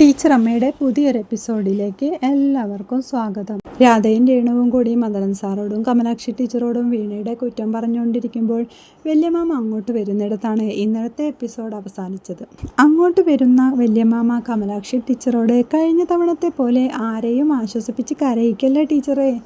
Teacher അമ്മയുടെ പുതിയൊരു എപ്പിസോഡിലേക്ക് എല്ലാവർക്കും സ്വാഗതം. രാധയും രേണുവും കൂടി മദനൻ സാറോടും കമലാക്ഷി ടീച്ചറോടും വീണയുടെ കുറ്റം പറഞ്ഞുകൊണ്ടിരിക്കുമ്പോൾ വല്യമാമ അങ്ങോട്ട് വരുന്നിടത്താണ് ഇന്നലത്തെ എപ്പിസോഡ് അവസാനിച്ചത്. അങ്ങോട്ട് വരുന്ന വല്യമാമ കമലാക്ഷി ടീച്ചറോട് കഴിഞ്ഞ തവണത്തെ പോലെ ആരെയും ആശ്വസിപ്പിച്ച് കരയിക്കല്ലേ ടീച്ചറേ?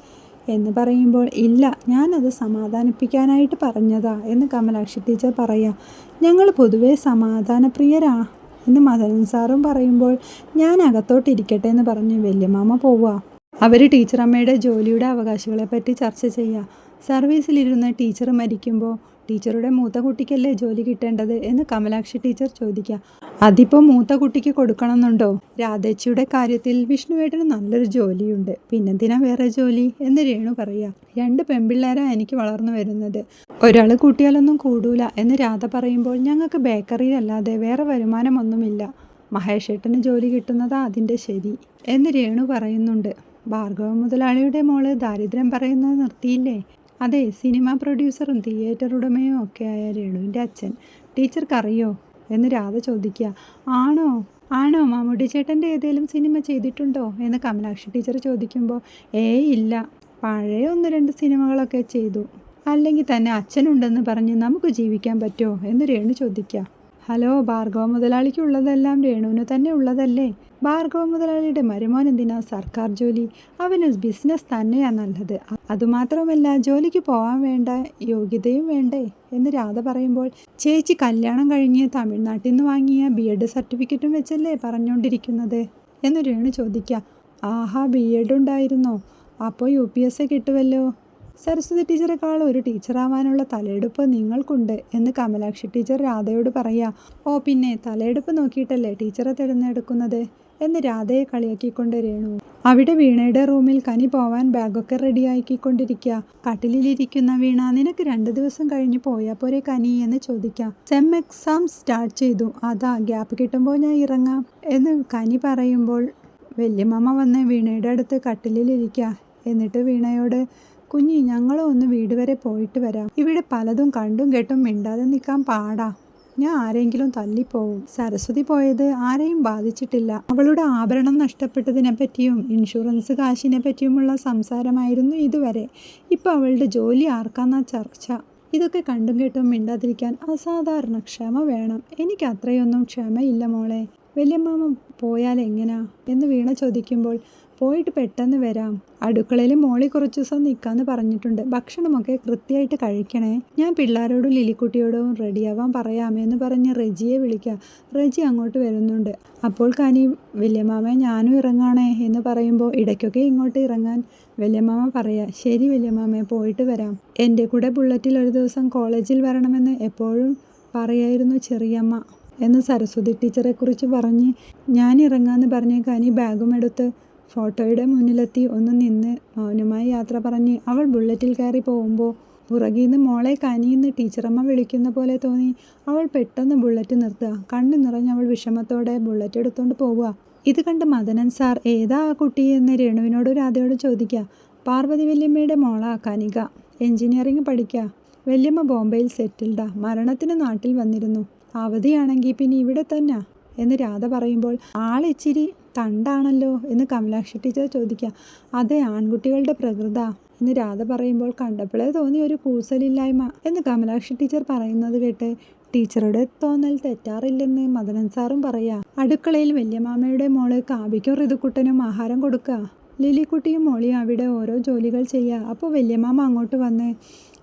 എന്ന് പറയുമ്പോൾ ഇല്ല ഞാനത് സമാധാനിപ്പിക്കാനായിട്ട് പറഞ്ഞതാ എന്ന് കമലാക്ഷി ടീച്ചർ പറയാം. ഞങ്ങൾ പൊതുവേ സമാധാനപ്രിയരാ. എന്ന് മദനൻ സാറും പറയുമ്പോൾ ഞാൻ അകത്തോട്ടിരിക്കട്ടെ എന്ന് പറഞ്ഞ് വല്യമാമ പോവുക. അവർ ടീച്ചറമ്മയുടെ ജോലിയുടെ അവകാശങ്ങളെപ്പറ്റി പറ്റി ചർച്ച ചെയ്യുക. സർവീസിലിരുന്ന ടീച്ചർ മരിക്കുമ്പോൾ ടീച്ചറുടെ മൂത്ത കുട്ടിക്കല്ലേ ജോലി കിട്ടേണ്ടത്? എന്ന് കമലാക്ഷി ടീച്ചർ ചോദിക്കുക. അതിപ്പോൾ മൂത്ത കുട്ടിക്ക് കൊടുക്കണമെന്നുണ്ടോ? രാധേച്ചിയുടെ കാര്യത്തിൽ വിഷ്ണുവേട്ടന് നല്ലൊരു ജോലിയുണ്ട്. പിന്നെന്തിനാ വേറെ ജോലി? എന്ന് രേണു പറയുക. രണ്ട് പെൺപിള്ളേരാണ് എനിക്ക് വളർന്നു വരുന്നത്. ഒരാൾ കൂട്ടിയാലൊന്നും കൂടൂല എന്ന് രാധ പറയുമ്പോൾ ഞങ്ങൾക്ക് ബേക്കറിയിലല്ലാതെ വേറെ വരുമാനമൊന്നുമില്ല. മഹേഷ് ഏട്ടന് ജോലി കിട്ടുന്നതാ അതിന്റെ ശരി എന്ന് രേണു പറയുന്നുണ്ട്. ഭാർഗവ മുതലാളിയുടെ മോൾ ദാരിദ്ര്യം പറയുന്നത് നിർത്തിയില്ലേ? അതെ സിനിമ പ്രൊഡ്യൂസറും തിയേറ്റർ ഉടമയും ഒക്കെ ആയ രേണുവിന്റെ അച്ഛൻ. ടീച്ചർക്കറിയോ? എന്ന് രാധ ചോദിക്കുക. ആണോ? ആണോ? മമ്മൂട്ടി ചേട്ടന്റെ ഏതെങ്കിലും സിനിമ ചെയ്തിട്ടുണ്ടോ? എന്ന് കമലാക്ഷി ടീച്ചർ ചോദിക്കുമ്പോൾ ഏയ് ഇല്ല. പഴയ ഒന്ന് രണ്ട് സിനിമകളൊക്കെ ചെയ്തു. അല്ലെങ്കിൽ തന്നെ അച്ഛനുണ്ടെന്ന് പറഞ്ഞ് നമുക്ക് ജീവിക്കാൻ പറ്റുമോ എന്ന് രേണു ചോദിക്കാം ഹലോ ഭാർഗവ മുതലാളിക്ക് ഉള്ളതെല്ലാം രേണുവിന് തന്നെ ഉള്ളതല്ലേ? ഭാർഗവ മുതലാളിയുടെ മരുമോൻ എന്തിനാ സർക്കാർ ജോലി? അവന് ബിസിനസ് തന്നെയാണ് നല്ലത്. അതുമാത്രമല്ല ജോലിക്ക് പോകാൻ വേണ്ട യോഗ്യതയും വേണ്ടേ? എന്ന് രാധ പറയുമ്പോൾ ചേച്ചി കല്യാണം കഴിഞ്ഞ് തമിഴ്നാട്ടിൽ നിന്ന് വാങ്ങിയ ബി എഡ് സർട്ടിഫിക്കറ്റും വെച്ചല്ലേ പറഞ്ഞുകൊണ്ടിരിക്കുന്നത് എന്ന് രേണു ചോദിക്കുക. ആഹാ ബി എഡ് ഉണ്ടായിരുന്നോ? അപ്പോൾ യു പി എസ് എ കിട്ടുമല്ലോ സരസ്വതി ടീച്ചറെക്കാൾ ഒരു ടീച്ചറാവാനുള്ള തലയെടുപ്പ് നിങ്ങൾക്കുണ്ട് എന്ന് കമലാക്ഷി ടീച്ചർ രാധയോട് പറയുക ഓ പിന്നെ തലയെടുപ്പ് നോക്കിയിട്ടല്ലേ ടീച്ചറെ തിരഞ്ഞെടുക്കുന്നത്? എന്ന് രാധയെ കളിയാക്കിക്കൊണ്ട് രേണു. അവിടെ വീണയുടെ റൂമിൽ കനി പോവാൻ ബാഗൊക്കെ റെഡിയാക്കിക്കൊണ്ടിരിക്കുക കട്ടിലിരിക്കുന്ന വീണ നിനക്ക് രണ്ട് ദിവസം കഴിഞ്ഞ് പോയാൽ പോരെ കനി? എന്ന് ചോദിക്കാം. സെം എക്സാം സ്റ്റാർട്ട് ചെയ്തു. അതാ ഗ്യാപ്പ് കിട്ടുമ്പോൾ ഞാൻ ഇറങ്ങാം. എന്ന് കനി പറയുമ്പോൾ വല്യമ്മ വന്ന് വീണയുടെ അടുത്ത് കട്ടിലിരിക്കുക എന്നിട്ട് വീണയോട് കുഞ്ഞി ഞങ്ങളും ഒന്ന് വീട് വരെ പോയിട്ട് വരാം. ഇവിടെ പലതും കണ്ടും കേട്ടും മിണ്ടാതെ നിൽക്കാൻ പാടാ. ഞാൻ ആരെങ്കിലും തല്ലിപ്പോവും. സരസ്വതി പോയത് ആരെയും ബാധിച്ചിട്ടില്ല. അവളുടെ ആഭരണം നഷ്ടപ്പെട്ടതിനെ പറ്റിയും ഇൻഷുറൻസ് കാശിനെ പറ്റിയുമുള്ള സംസാരമായിരുന്നു ഇതുവരെ. ഇപ്പോൾ അവളുടെ ജോലി ആർക്കാന്ന ചർച്ച? ഇതൊക്കെ കണ്ടും കേട്ടും മിണ്ടാതിരിക്കാൻ അസാധാരണ ക്ഷമ വേണം. എനിക്ക് അത്രയൊന്നും ക്ഷമയില്ല മോളെ. വലിയമ്മാമ പോയാൽ എങ്ങനാ? എന്ന് വീണ ചോദിക്കുമ്പോൾ പോയിട്ട് പെട്ടെന്ന് വരാം. അടുക്കളയിൽ മോളി കുറച്ച് ദിവസം നിൽക്കാമെന്ന് പറഞ്ഞിട്ടുണ്ട്. ഭക്ഷണമൊക്കെ കൃത്യമായിട്ട് കഴിക്കണേ. ഞാൻ പിള്ളേരോടും ലിലിക്കുട്ടിയോടും റെഡിയാവാൻ പറയാമെന്ന് പറഞ്ഞ് റെജിയെ വിളിക്കാം. റെജി അങ്ങോട്ട് വരുന്നുണ്ട്. അപ്പോൾ കാനി വല്യമാമ ഞാനും ഇറങ്ങാണേ എന്ന് പറയുമ്പോൾ ഇടയ്ക്കൊക്കെ ഇങ്ങോട്ട് ഇറങ്ങാൻ വല്യമാമ പറയാ ശരി വല്യമാമ പോയിട്ട് വരാം. എന്റെ കൂടെ ബുള്ളറ്റിൽ ഒരു ദിവസം കോളേജിൽ വരണമെന്ന് എപ്പോഴും പറയായിരുന്നു ചെറിയമ്മ എന്ന് സരസ്വതി ടീച്ചറെക്കുറിച്ച് പറഞ്ഞ് ഞാൻ ഇറങ്ങാമെന്ന് പറഞ്ഞേക്കാനി കനി ബാഗും എടുത്ത് ഫോട്ടോയുടെ മുന്നിലെത്തി ഒന്ന് നിന്ന് മൗനമായി യാത്ര പറഞ്ഞ് അവൾ ബുള്ളറ്റിൽ കയറി പോകുമ്പോൾ പുറകിൽ നിന്ന് മോളെ കനിയെന്ന് ടീച്ചറമ്മ വിളിക്കുന്ന പോലെ തോന്നി. അവൾ പെട്ടെന്ന് ബുള്ളറ്റ് നിർത്തുക. കണ്ണു നിറഞ്ഞ് അവൾ വിഷമത്തോടെ ബുള്ളറ്റ് എടുത്തുകൊണ്ട് പോവുക. ഇത് കണ്ട് മദനൻ സാർ ഏതാ ആ കുട്ടി? എന്ന് രേണുവിനോട് രാധയോട് ചോദിക്കുക പാർവതി വല്യമ്മയുടെ മോളാ കനിക. എഞ്ചിനീയറിംഗ് പഠിക്കുക വല്യമ്മ ബോംബെയിൽ സെറ്റിൽഡാ. മരണത്തിന് നാട്ടിൽ വന്നിരുന്നു. അവധിയാണെങ്കിൽ പിന്നെ ഇവിടെ തന്നെ? എന്ന് രാധ പറയുമ്പോൾ ആളിച്ചിരി തണ്ടാണല്ലോ എന്ന് കമലാക്ഷി ടീച്ചർ ചോദിക്കുക. അതെ ആൺകുട്ടികളുടെ പ്രകൃത എന്ന് രാധ പറയുമ്പോൾ കണ്ടപ്പോഴേ തോന്നി ഒരു കൂസലില്ലായ്മ എന്ന് കമലാക്ഷി ടീച്ചർ പറയുന്നത് കേട്ട് ടീച്ചറുടെ തോന്നൽ തെറ്റാറില്ലെന്ന് മദനൻ സാറും പറയാ. അടുക്കളയിൽ വല്യമാമയുടെ മോൾ കാബിക്കും ഋതുക്കുട്ടനും ആഹാരം കൊടുക്കുക. ലില്ലിക്കുട്ടിയും മോളിയും അവിടെ ഓരോ ജോലികൾ ചെയ്യുക അപ്പോൾ വല്യമാമ അങ്ങോട്ട് വന്ന്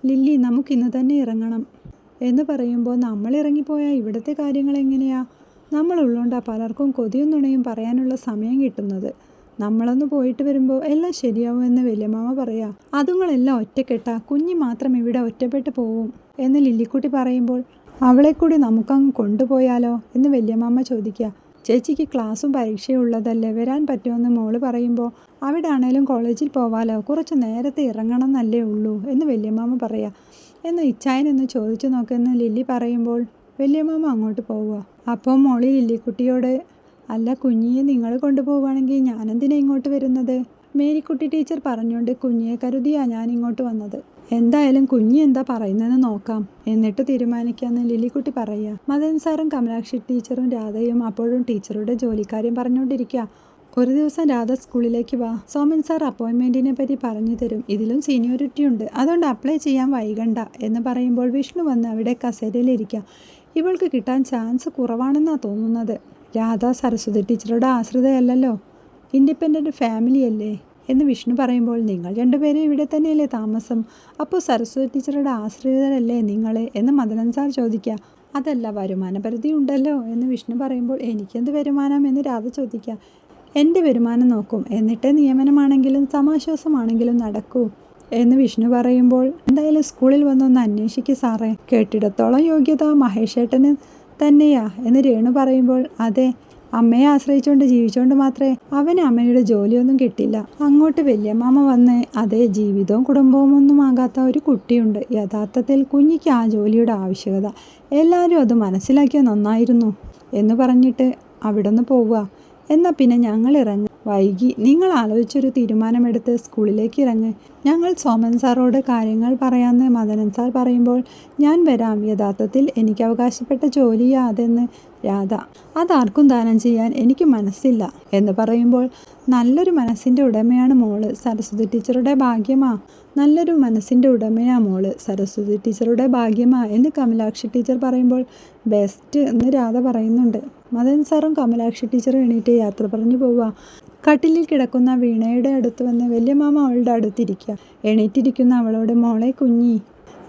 ലില്ലി നമുക്കിന്ന് തന്നെ ഇറങ്ങണം എന്ന് പറയുമ്പോൾ നമ്മൾ ഇറങ്ങിപ്പോയാൽ ഇവിടുത്തെ കാര്യങ്ങൾ എങ്ങനെയാ നമ്മളുള്ളോണ്ടാ പലർക്കും കൊതിയും നുണയും പറയാനുള്ള സമയം കിട്ടുന്നത്. നമ്മളൊന്ന് പോയിട്ട് വരുമ്പോൾ എല്ലാം ശരിയാവും ശരിയാവുമെന്ന് വല്യമാമ പറയാ. അതുങ്ങളെല്ലാം ഒറ്റക്കെട്ടാ. കുഞ്ഞി മാത്രം ഇവിടെ ഒറ്റപ്പെട്ടു പോവും എന്ന് ലില്ലിക്കുട്ടി പറയുമ്പോൾ അവളെ കൂടി നമുക്കങ്ങ് കൊണ്ടുപോയാലോ എന്ന് വല്യമാമ ചോദിക്കുക ചേച്ചിക്ക് ക്ലാസ്സും പരീക്ഷയും ഉള്ളതല്ലേ വരാൻ പറ്റുമെന്ന് മോൾ പറയുമ്പോൾ അവിടെ ആണേലും കോളേജിൽ പോവാലോ? കുറച്ച് നേരത്തെ ഇറങ്ങണം എന്നല്ലേ ഉള്ളൂ എന്ന് വല്യമാമ പറയാ. എന്ന് ഇച്ചായനെന്ന് ചോദിച്ചു നോക്കുമെന്ന് ലില്ലി പറയുമ്പോൾ വല്യമാമ അങ്ങോട്ട് പോവുക. അപ്പോൾ മോളി ലില്ലിക്കുട്ടിയോട് അല്ല കുഞ്ഞിയെ നിങ്ങൾ കൊണ്ടുപോവുകയാണെങ്കിൽ ഞാനെന്തിനാ ഇങ്ങോട്ട് വരുന്നത്? മേരിക്കുട്ടി ടീച്ചർ പറഞ്ഞുകൊണ്ട് കുഞ്ഞിയെ കരുതിയാ ഞാൻ ഇങ്ങോട്ട് വന്നത്. എന്തായാലും കുഞ്ഞി എന്താ പറയുന്നതെന്ന് നോക്കാം എന്നിട്ട് തീരുമാനിക്കാമെന്ന് ലില്ലിക്കുട്ടി പറയുക. മദൻ സാറും കമലാക്ഷി ടീച്ചറും രാധയും അപ്പോഴും ടീച്ചറുടെ ജോലിക്കാര്യം പറഞ്ഞുകൊണ്ടിരിക്കുക. ഒരു ദിവസം രാധ സ്കൂളിലേക്ക് വാ. സോമൻ സാർ അപ്പോയിൻമെന്റിനെ പറ്റി പറഞ്ഞു തരും. ഇതിലും സീനിയോറിറ്റി ഉണ്ട് അതുകൊണ്ട് അപ്ലൈ ചെയ്യാൻ വൈകണ്ട എന്ന് പറയുമ്പോൾ വിഷ്ണു വന്ന് അവിടെ കസേരയിലിരിക്കുക ഇവൾക്ക് കിട്ടാൻ ചാൻസ് കുറവാണെന്നാ തോന്നുന്നത്. രാധ സരസ്വതി ടീച്ചറുടെ ആശ്രിതയല്ലല്ലോ. ഇൻഡിപെൻഡന്റ് ഫാമിലി അല്ലേ? എന്ന് വിഷ്ണു പറയുമ്പോൾ നിങ്ങൾ രണ്ടുപേരും ഇവിടെ തന്നെയല്ലേ താമസം? അപ്പോൾ സരസ്വതി ടീച്ചറുടെ ആശ്രിതരല്ലേ നിങ്ങൾ എന്ന് മദനൻ സാർ ചോദിക്കുക. അതല്ല വരുമാന പരിധി ഉണ്ടല്ലോ എന്ന് വിഷ്ണു പറയുമ്പോൾ എനിക്കെന്ത് വരുമാനം എന്ന് രാധ ചോദിക്കുക. എന്റെ വരുമാനം നോക്കും. എന്നിട്ട് നിയമനമാണെങ്കിലും സമാശ്വാസമാണെങ്കിലും നടക്കൂ. എന്ന് വിഷ്ണു പറയുമ്പോൾ എന്തായാലും സ്കൂളിൽ വന്നൊന്ന് അന്വേഷിക്കുക സാറേ. കേട്ടിടത്തോളം യോഗ്യത മഹേഷേട്ടന് തന്നെയാ. എന്ന് രേണു പറയുമ്പോൾ അതെ അമ്മയെ ആശ്രയിച്ചുകൊണ്ട് ജീവിച്ചുകൊണ്ട് മാത്രമേ അവന് അമ്മയുടെ ജോലിയൊന്നും കിട്ടില്ല. അങ്ങോട്ട് വല്യമ്മാമ വന്ന് അതേ ജീവിതവും കുടുംബവും ഒന്നും ആകാത്ത ഒരു കുട്ടിയുണ്ട്. യഥാർത്ഥത്തിൽ കുഞ്ഞിക്ക് ആ ജോലിയുടെ ആവശ്യകത എല്ലാവരും അത് മനസ്സിലാക്കിയ നന്നായിരുന്നു. എന്ന് പറഞ്ഞിട്ട് അവിടെ നിന്ന് പോവുക. എന്നാൽ പിന്നെ ഞങ്ങൾ വൈകി നിങ്ങൾ ആലോചിച്ചൊരു തീരുമാനമെടുത്ത് സ്കൂളിലേക്ക് ഇറങ്ങ് ഞങ്ങൾ സോമൻ സാറോട് കാര്യങ്ങൾ പറയാമെന്ന് മദനൻ സാർ പറയുമ്പോൾ ഞാൻ വരാം. യഥാർത്ഥത്തിൽ എനിക്ക് അവകാശപ്പെട്ട ജോലിയാ അതെന്ന് രാധ. അതാർക്കും ദാനം ചെയ്യാൻ എനിക്ക് മനസ്സില്ല എന്ന് പറയുമ്പോൾ നല്ലൊരു മനസ്സിന്റെ ഉടമയാണ് മോൾ. സരസ്വതി ടീച്ചറുടെ ഭാഗ്യമാ. നല്ലൊരു മനസ്സിന്റെ ഉടമയാ മോൾ. സരസ്വതി ടീച്ചറുടെ ഭാഗ്യമാ എന്ന് കമലാക്ഷി ടീച്ചർ പറയുമ്പോൾ ബെസ്റ്റ് എന്ന് രാധ പറയുന്നുണ്ട്. മദൻ സാറും കമലാക്ഷി ടീച്ചറും എണീറ്റ് യാത്ര പറഞ്ഞു പോവുക. കട്ടിലിൽ കിടക്കുന്ന വീണയുടെ അടുത്ത് വന്ന് വല്യമാമ അവളുടെ അടുത്തിരിക്കുക എണീറ്റിരിക്കുന്ന അവളോട് മോളെ കുഞ്ഞി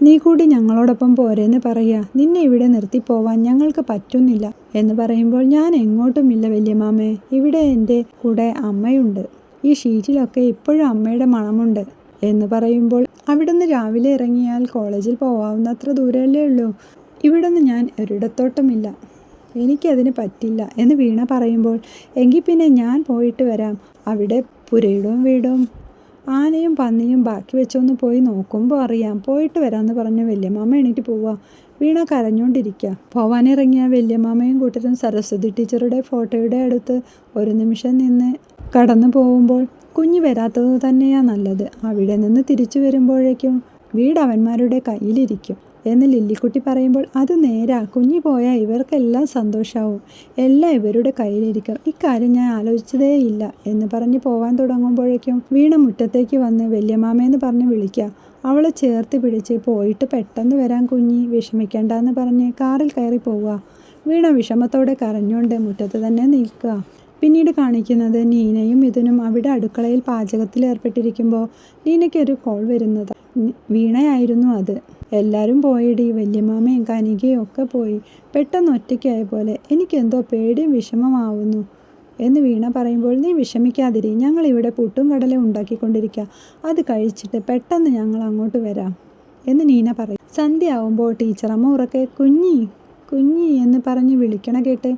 നീ കൂടി ഞങ്ങളോടൊപ്പം പോരെന്ന് പറയുക നിന്നെ ഇവിടെ നിർത്തി പോവാൻ ഞങ്ങൾക്ക് പറ്റുന്നില്ല എന്ന് പറയുമ്പോൾ ഞാൻ എങ്ങോട്ടുമില്ല വല്യമാമേ ഇവിടെ എന്റെ കൂടെ അമ്മയുണ്ട്. ഈ ഷീറ്റിലൊക്കെ ഇപ്പോഴും അമ്മയുടെ മണമുണ്ട് എന്ന് പറയുമ്പോൾ അവിടുന്ന് രാവിലെ ഇറങ്ങിയാൽ കോളേജിൽ പോവാവുന്നത്ര ദൂരമല്ലേ ഉള്ളൂ. ഇവിടുന്ന് ഞാൻ ഒരിടത്തോട്ടുമില്ല. എനിക്കതിന് പറ്റില്ല എന്ന് വീണ പറയുമ്പോൾ എങ്കിൽ പിന്നെ ഞാൻ പോയിട്ട് വരാം. അവിടെ പുരയിടവും വീടും. ആനയും പന്നിയും ബാക്കി വെച്ചൊന്ന് പോയി നോക്കുമ്പോൾ അറിയാം. പോയിട്ട് വരാമെന്ന് പറഞ്ഞ വല്യമാമ എണീറ്റ് പോവുക വീണ കരഞ്ഞുകൊണ്ടിരിക്കുക പോവാനിറങ്ങിയ വല്യമാമയും കൂട്ടരും സരസ്വതി ടീച്ചറുടെ ഫോട്ടോയുടെ അടുത്ത് ഒരു നിമിഷം നിന്ന് കടന്നു പോകുമ്പോൾ കുഞ്ഞ് വരാത്തത് തന്നെയാണ് നല്ലത്. അവിടെ നിന്ന് തിരിച്ചു വരുമ്പോഴേക്കും വീട് അവന്മാരുടെ കയ്യിലിരിക്കും. എന്ന് ലില്ലിക്കുട്ടി പറയുമ്പോൾ അത് നേരാ. കുഞ്ഞു പോയാൽ ഇവർക്കെല്ലാം സന്തോഷമാവും എല്ലാം ഇവരുടെ കയ്യിലിരിക്കും. ഇക്കാര്യം ഞാൻ ആലോചിച്ചതേ ഇല്ല എന്ന് പറഞ്ഞ് പോവാൻ തുടങ്ങുമ്പോഴേക്കും വീണ മുറ്റത്തേക്ക് വന്ന് വല്യമാമയെന്ന് പറഞ്ഞ് വിളിക്കുക അവളെ ചേർത്ത് പിടിച്ച് പോയിട്ട് പെട്ടെന്ന് വരാൻ കുഞ്ഞി വിഷമിക്കണ്ടെന്ന് പറഞ്ഞ് കാറിൽ കയറി പോവുക വീണ വിഷമത്തോടെ കരഞ്ഞുകൊണ്ട് മുറ്റത്ത് തന്നെ നിൽക്കുക പിന്നീട് കാണിക്കുന്നത് നീനയും ഇതിനും അവിടെ അടുക്കളയിൽ പാചകത്തിൽ ഏർപ്പെട്ടിരിക്കുമ്പോൾ നീനയ്ക്കൊരു കോൾ വരുന്നത്. വീണയായിരുന്നു അത്. എല്ലാവരും പോയിടി വല്യമാമയും കനികയും ഒക്കെ പോയി. പെട്ടെന്ന് ഒറ്റയ്ക്കായ പോലെ എനിക്കെന്തോ പേടിയും വിഷമമാവുന്നു. എന്ന് വീണ പറയുമ്പോൾ നീ വിഷമിക്കാതിരി ഞങ്ങൾ ഇവിടെ പുട്ടും കടലും ഉണ്ടാക്കിക്കൊണ്ടിരിക്കുക അത് കഴിച്ചിട്ട് പെട്ടെന്ന് ഞങ്ങൾ അങ്ങോട്ട് വരാം. എന്ന് നീന പറയും. സന്ധ്യ ആവുമ്പോൾ ടീച്ചറമ്മ ഉറക്കെ കുഞ്ഞി കുഞ്ഞി എന്ന് പറഞ്ഞ് വിളിക്കണ കേട്ട്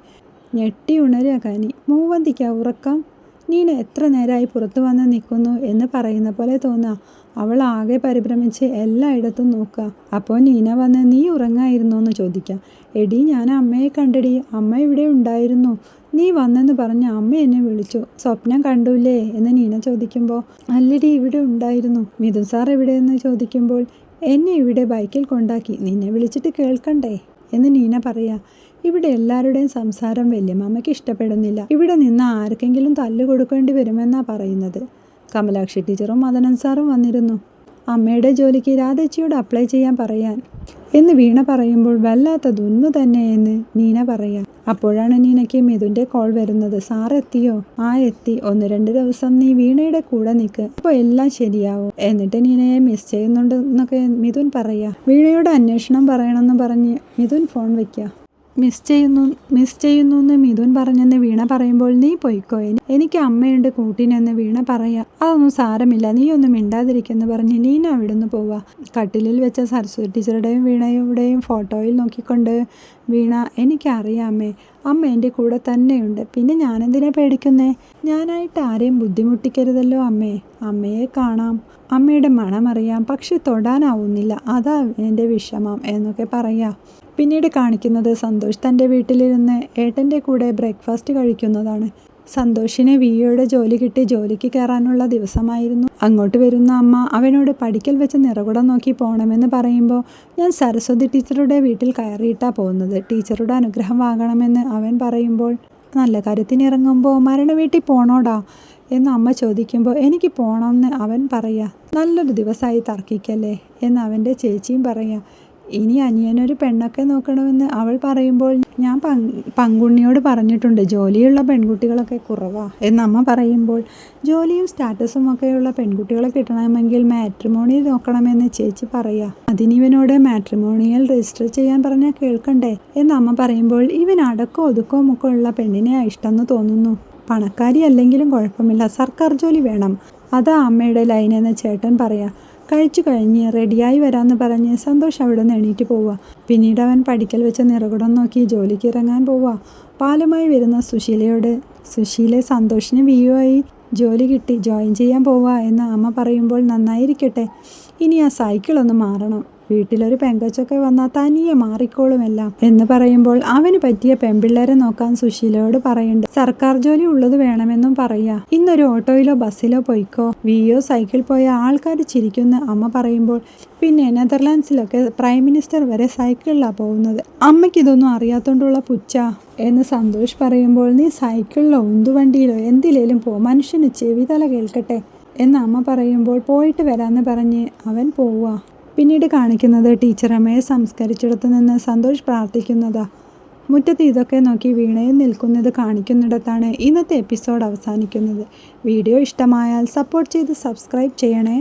ഞെട്ടി ഉണരുക കനി. മൂവന്തിക്ക ഉറക്കം? നീന എത്ര നേരമായി പുറത്തു വന്ന് നിൽക്കുന്നു എന്ന് പറയുന്ന പോലെ തോന്നുക അവൾ ആകെ പരിഭ്രമിച്ച് എല്ലായിടത്തും നോക്കുക അപ്പോൾ നീന വന്ന് നീ ഉറങ്ങായിരുന്നോ? എന്ന് ചോദിക്കാം. എടി ഞാൻ അമ്മയെ കണ്ടടി. അമ്മ ഇവിടെ ഉണ്ടായിരുന്നു. നീ വന്നെന്ന് പറഞ്ഞ് അമ്മ എന്നെ വിളിച്ചു. സ്വപ്നം കണ്ടൂലേ? എന്ന് നീന ചോദിക്കുമ്പോൾ അല്ലടി ഇവിടെ ഉണ്ടായിരുന്നു. മിഥുൻ സാർ എവിടെയെന്ന് ചോദിക്കുമ്പോൾ എന്നെ ഇവിടെ ബൈക്കിൽ കൊണ്ടാക്കി. നിന്നെ വിളിച്ചിട്ട് കേൾക്കണ്ടേ? എന്ന് നീന പറയാ. ഇവിടെ എല്ലാവരുടെയും സംസാരം വല്യമ്മയ്ക്ക് ഇഷ്ടപ്പെടുന്നില്ല. ഇവിടെ നിന്ന് ആർക്കെങ്കിലും തല്ല് കൊടുക്കേണ്ടി വരുമെന്നാ പറയുന്നത്. കമലാക്ഷി ടീച്ചറും മദനൻ സാറും വന്നിരുന്നു. അമ്മയുടെ ജോലിക്ക് രാധേച്ചിയോട് അപ്ലൈ ചെയ്യാൻ പറയാൻ. എന്ന് വീണ പറയുമ്പോൾ വല്ലാത്ത ദുന്മ തന്നെ എന്ന് നീന പറയാൻ. അപ്പോഴാണ് നീനയ്ക്ക് മിഥുന്റെ കോൾ വരുന്നത്. സാർ എത്തിയോ? ആ എത്തി. ഒന്ന് രണ്ട് ദിവസം നീ വീണയുടെ കൂടെ നിൽക്ക് അപ്പോൾ എല്ലാം ശരിയാവും. എന്നിട്ട് നീനയെ മിസ് ചെയ്യുന്നുണ്ടെന്നൊക്കെ മിഥുൻ പറയാ. വീണയോട് അന്വേഷണം പറയണമെന്ന് പറഞ്ഞ് മിഥുൻ ഫോൺ വയ്ക്കുക മിസ് ചെയ്യുന്നു മിസ് ചെയ്യുന്നു എന്ന് മിഥുൻ പറഞ്ഞെന്ന് വീണ പറയുമ്പോൾ നീ പോയിക്കോ എനിക്ക് അമ്മയുണ്ട് കൂട്ടിനെന്ന് വീണ പറയാ. അതൊന്നും സാരമില്ല നീ ഒന്നും മിണ്ടാതിരിക്കെന്ന് പറഞ്ഞ് നീന അവിടുന്ന് പോവാ. കട്ടിലിൽ വെച്ച സരസ്വതി ടീച്ചറുടെയും വീണയുടെയും ഫോട്ടോയിൽ നോക്കിക്കൊണ്ട് വീണ എനിക്കറിയാം അമ്മേ അമ്മ എന്റെ കൂടെ തന്നെയുണ്ട്. പിന്നെ ഞാനെന്തിനാ പേടിക്കുന്നേ? ഞാനായിട്ട് ആരെയും ബുദ്ധിമുട്ടിക്കരുതല്ലോ അമ്മേ. അമ്മയെ കാണാം അമ്മയുടെ മണമറിയാം പക്ഷെ തൊടാനാവുന്നില്ല. അതാ എന്റെ വിഷമം എന്നൊക്കെ പറയാ. പിന്നീട് കാണിക്കുന്നത് സന്തോഷ് തന്റെ വീട്ടിലിരുന്ന് ഏട്ടന്റെ കൂടെ ബ്രേക്ക്ഫാസ്റ്റ് കഴിക്കുന്നതാണ്. സന്തോഷിനെ വിയോയുടെ ജോലി കിട്ടി ജോലിക്ക് കയറാനുള്ള ദിവസമായിരുന്നു. അങ്ങോട്ട് വരുന്ന അമ്മ അവനോട് പഠിക്കൽ വെച്ച് നിറകുടം നോക്കി പോകണമെന്ന് പറയുമ്പോൾ ഞാൻ സരസ്വതി ടീച്ചറുടെ വീട്ടിൽ കയറിയിട്ടാ പോകുന്നത്. ടീച്ചറുടെ അനുഗ്രഹം വാങ്ങണമെന്ന് അവൻ പറയുമ്പോൾ നല്ല കാര്യത്തിനിറങ്ങുമ്പോൾ മരണ വീട്ടിൽ പോണോടാ എന്ന് അമ്മ ചോദിക്കുമ്പോൾ എനിക്ക് പോകണമെന്ന് അവൻ പറയാ. നല്ലൊരു ദിവസമായി തർക്കിക്കല്ലേ എന്ന് അവന്റെ ചേച്ചിയും പറയാ. ഇനി അനിയനൊരു പെണ്ണൊക്കെ നോക്കണമെന്ന് അവൾ പറയുമ്പോൾ ഞാൻ പങ് പങ്കുണ്ണിയോട് പറഞ്ഞിട്ടുണ്ട് ജോലിയുള്ള പെൺകുട്ടികളൊക്കെ കുറവാ. എന്ന് അമ്മ പറയുമ്പോൾ ജോലിയും സ്റ്റാറ്റസും ഒക്കെയുള്ള പെൺകുട്ടികളെ കിട്ടണമെങ്കിൽ മാട്രിമോണി നോക്കണമെന്ന് ചേച്ചി പറയാ. അതിനിവനോട് മാട്രിമോണിയൽ രജിസ്റ്റർ ചെയ്യാൻ പറഞ്ഞാൽ കേൾക്കണ്ടേ? എന്ന് അമ്മ പറയുമ്പോൾ ഇവൻ അടക്കോ ഒതുക്കോ മുക്കോ ഉള്ള പെണ്ണിനെ ഇഷ്ടമെന്ന് തോന്നുന്നു. പണക്കാരി അല്ലെങ്കിലും കുഴപ്പമില്ല. സർക്കാർ ജോലി വേണം. അതാ അമ്മയുടെ ലൈൻ എന്ന് ചേട്ടൻ പറയാ. കഴിച്ചു കഴിഞ്ഞ് റെഡിയായി വരാമെന്ന് പറഞ്ഞ് സന്തോഷം അവിടെ നിന്ന് എണീറ്റ് പോവുക. പിന്നീട് അവൻ പഠിക്കൽ വെച്ച നിറകുടം നോക്കി ജോലിക്ക് ഇറങ്ങാൻ പോവുക. പാലുമായി വരുന്ന സുശീലയോട് സുശീലെ സന്തോഷിന് വിയുവായി. ജോലി കിട്ടി ജോയിൻ ചെയ്യാൻ പോവുക എന്ന് അമ്മ പറയുമ്പോൾ നന്നായിരിക്കട്ടെ. ഇനി ആ സൈക്കിളൊന്ന് മാറണം. വീട്ടിലൊരു പെങ്കച്ചൊക്കെ വന്നാൽ തനിയെ മാറിക്കോളുമെല്ലാം എന്ന് പറയുമ്പോൾ അവന് പറ്റിയ പെൺപിള്ളേരെ നോക്കാൻ സുശീലയോട് പറയുന്നുണ്ട് സർക്കാർ ജോലി ഉള്ളത് വേണമെന്നും പറയാ. ഇന്നൊരു ഓട്ടോയിലോ ബസ്സിലോ പോയിക്കോ. വിയോ സൈക്കിൾ പോയ ആൾക്കാർ ചിരിക്കുന്ന അമ്മ പറയുമ്പോൾ പിന്നെ നെതർലാൻഡ്സിലൊക്കെ പ്രൈം മിനിസ്റ്റർ വരെ സൈക്കിളിലാണ് പോകുന്നത്. അമ്മയ്ക്ക് ഇതൊന്നും അറിയാത്തോണ്ടുള്ള പുച്ച എന്ന് സന്തോഷ് പറയുമ്പോൾ നീ സൈക്കിളിലോ ഉന്തുവണ്ടിയിലോ എന്തിലേലും പോ. മനുഷ്യന് ചെവിതല കേൾക്കട്ടെ. എന്ന് അമ്മ പറയുമ്പോൾ പോയിട്ട് വരാമെന്ന് പറഞ്ഞ് അവൻ പോവുക പിന്നീട് കാണിക്കുന്നത് ടീച്ചറമ്മയെ സംസ്കരിച്ചിടത്തു നിന്ന് സന്തോഷ് പ്രാർത്ഥിക്കുന്നതാ. മുറ്റത്ത് ഇതൊക്കെ നോക്കി വീണയും നിൽക്കുന്നത് കാണിക്കുന്നിടത്താണ് ഇന്നത്തെ എപ്പിസോഡ് അവസാനിക്കുന്നത്. വീഡിയോ ഇഷ്ടമായാൽ സപ്പോർട്ട് ചെയ്ത് സബ്സ്ക്രൈബ് ചെയ്യണേ.